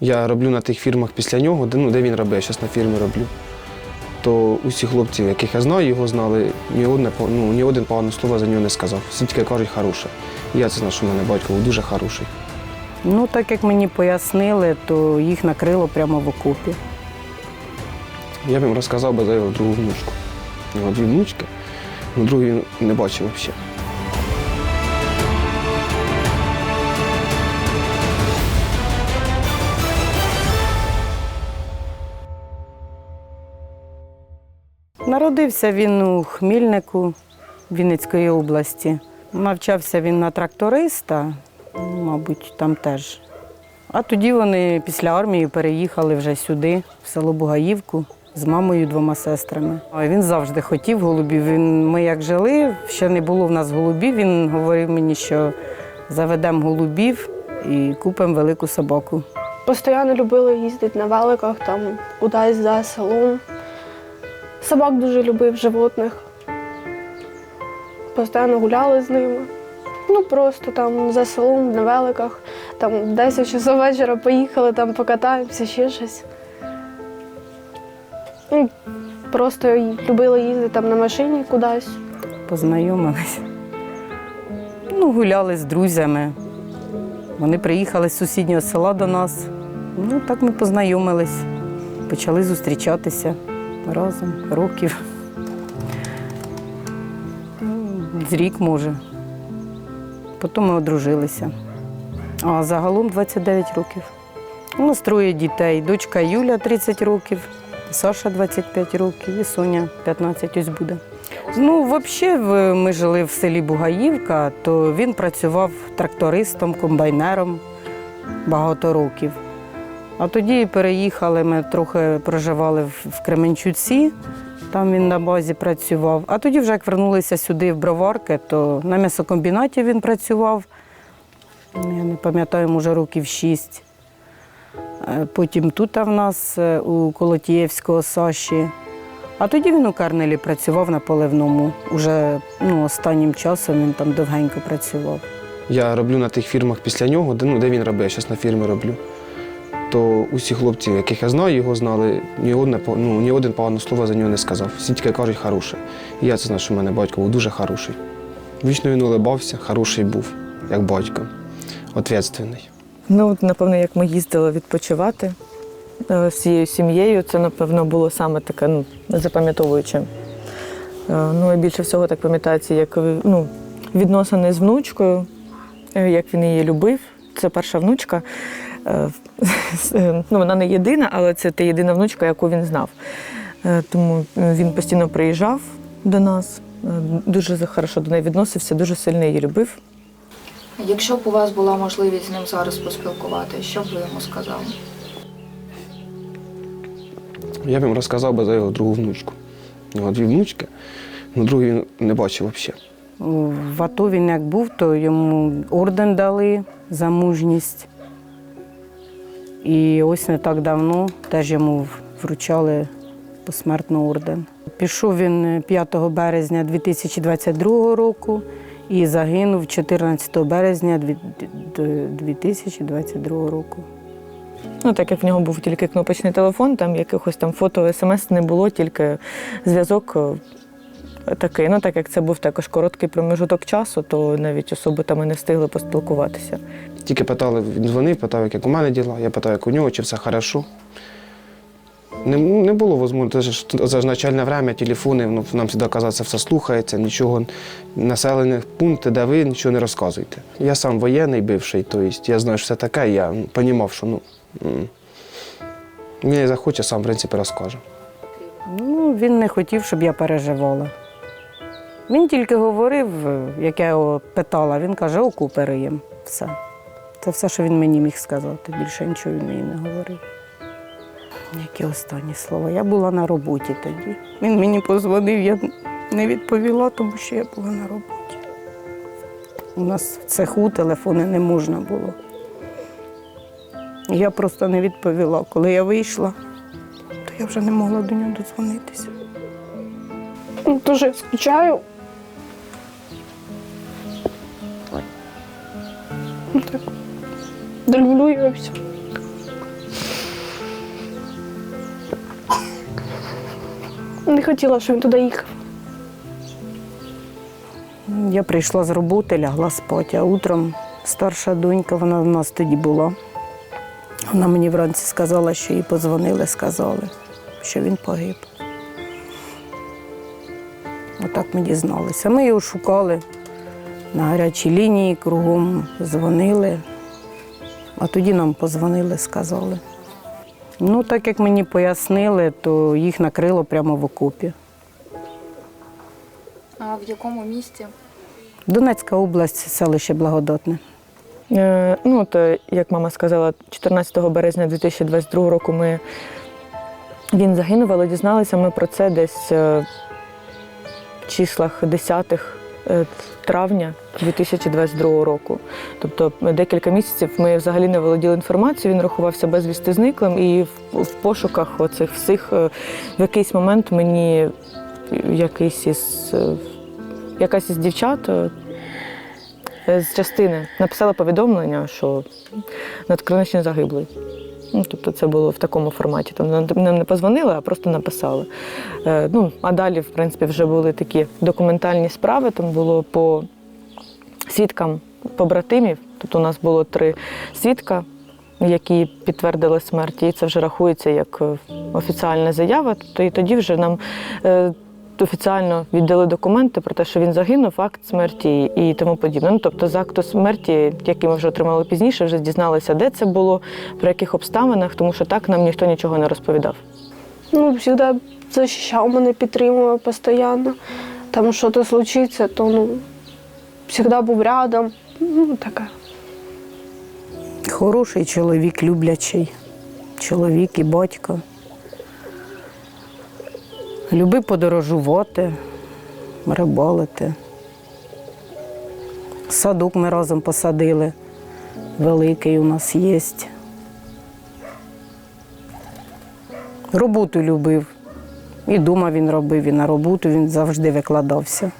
Я роблю на тих фірмах після нього, де, ну, де він робить, я зараз на фірмі роблю. То усі хлопці, яких я знаю, його знали, ні, одне, ну, ні один поганого слова за нього не сказав. Всі тільки кажуть хороше. І я це знаю, що в мене батько був дуже хороший. Ну, так як мені пояснили, то їх накрило прямо в окопі. Я б їм розказав би за його другу внучку. У нього дві внучки, але другу він не бачив взагалі. Народився він у Хмільнику Вінницької області. Навчався він на тракториста, мабуть, там теж. А тоді вони після армії переїхали вже сюди, в село Бугаївку, з мамою, двома сестрами. Він завжди хотів голубів. Він, ми як жили, ще не було в нас голубів. Він говорив мені, що заведемо голубів і купимо велику собаку. Постоянно любили їздити на великах, там кудись за селом. Собак дуже любив, животних. Постійно гуляли з ними. Ну просто там за селом на великах, там 10 часов вечора поїхали, там покатаємося, ще щось. Ну, Просто любили їздити там на машині кудись. познайомились. Ну, гуляли з друзями. Вони приїхали з сусіднього села до нас. Ну, так ми познайомились, почали зустрічатися разом, років. Ну, З рік, може. Потім ми одружилися. А загалом 29 років. У нас троє дітей. Дочка Юля 30 років, Саша 25 років і Соня 15 ось буде. Ну, взагалі, ми жили в селі Бугаївка, то він працював трактористом, комбайнером багато років. А тоді переїхали, ми трохи проживали в Кременчуці, там він на базі працював. А тоді, вже як вернулися сюди в Броварки, то на м'ясокомбінаті він працював. Я не пам'ятаю, може, років шість. Е, Потім тут в нас е, у Колотієвського Саші. А тоді він у Карнелі працював на поливному. Уже ну, останнім часом він там довгенько працював. Я роблю на тих фірмах після нього, де, ну, де він робить, я зараз на фірмі роблю. То усі хлопці, яких я знаю, його знали, ні, одне, ну, ні один поганого слова за нього не сказав. Всі тільки кажуть хороше. І я це знаю, що в мене батько був дуже хороший. Вічно він улибався, хороший був, як батько, відповідальний. Ну, от, напевно, як ми їздили відпочивати е, всією сім'єю, це, напевно, було саме таке ну, запам'ятовуюче. Е, Ну, і більше всього так пам'ятається, як е, ну, відносини з внучкою, як він її любив. Це перша внучка. Е, е, Ну, вона не єдина, але це та єдина внучка, яку він знав. Е, Тому він постійно приїжджав до нас, дуже хорошо до неї відносився, дуже сильно її любив. Якщо б у вас була можливість з ним зараз поспілкувати, що б ви йому сказали? Я б їм розказав би за його другу внучку. У нього дві внучки, але другу він не бачив взагалі. В АТО він як був, то йому орден дали за мужність. І ось не так давно теж йому вручали посмертно орден. Пішов він 5 березня 2022 року і загинув 14 березня 2022 року. Ну, так як в нього був тільки кнопочний телефон, там якихось там фото, смс не було, тільки зв'язок е, такий. Ну, так як це був також короткий промежуток часу, то навіть особи там і не встигли поспілкуватися. Тільки питали, він дзвонив, питав, як у мене діла. Я питав, як у нього, чи все хорошо. Не, не було можливості, це це ж начальне время, телефони, ну, нам завжди казали, це все слухається, нічого, населених пунктів, де ви нічого не розказуєте. Я сам воєнний бивший, тобто я знаю, що це таке, я розумів, що ну, м, він захоче, сам, в принципі, розкаже. Ну, він не хотів, щоб я переживала. Він тільки говорив, як я його питала, він каже, окупи риєм. Все. Це все, що він мені міг сказати. Більше нічого він мені не говорив. Які останні слова. Я була на роботі тоді. Він мені позвонив, я не відповіла, тому що я була на роботі. У нас в цеху телефони не можна було. Я просто не відповіла. Коли я вийшла, то я вже не могла до нього додзвонитися. Дуже скучаю. Люблю ее все. Не хотіла, щоб він туди їхав. Я прийшла з роботи, лягла спати, а утром старша донька, вона в нас тоді була. Вона мені вранці сказала, що їй подзвонили, сказали, що він погиб. Отак ми дізналися. Ми його шукали на гарячій лінії, кругом дзвонили а тоді нам позвонили, сказали. Ну, так як мені пояснили, то їх накрило прямо в окопі. А в якому місті? Донецька область, селище Благодатне. Е, Ну, от, е, як мама сказала, 14 березня 2022 року ми він загинув, але дізналися ми про це десь е, в числах 10 е, травня 2022 року. Тобто е, декілька місяців ми взагалі не володіли інформацією, він рахувався безвісти зниклим, і в, пошуках оцих всіх е, в якийсь момент мені якийсь із, е, якась із дівчат. е, з частини написала повідомлення, що надкроничний загиблий. Ну, тобто це було в такому форматі. Там нам- не позвонили, а просто написали. Е, ну, а далі, в принципі, вже були такі документальні справи. Там було по свідкам побратимів. Тобто у нас було три свідка, які підтвердили смерть, і це вже рахується як е, офіціальна заява. Тобто, і тоді вже нам е, офіціально віддали документи про те, що він загинув, акт смерті і тому подібне. Ну, тобто, з акту смерті, який ми вже отримали пізніше, вже дізналися, де це було, при яких обставинах, тому що так нам ніхто нічого не розповідав. Ну, завжди захищав мене, підтримував постійно. Там щось случиться, то ну, завжди був рядом. Ну, таке. Хороший чоловік, люблячий чоловік і батько. Любив подорожувати, рибалити. Садок ми разом посадили. Великий у нас є. Роботу любив. І дома він робив, і на роботу він завжди викладався.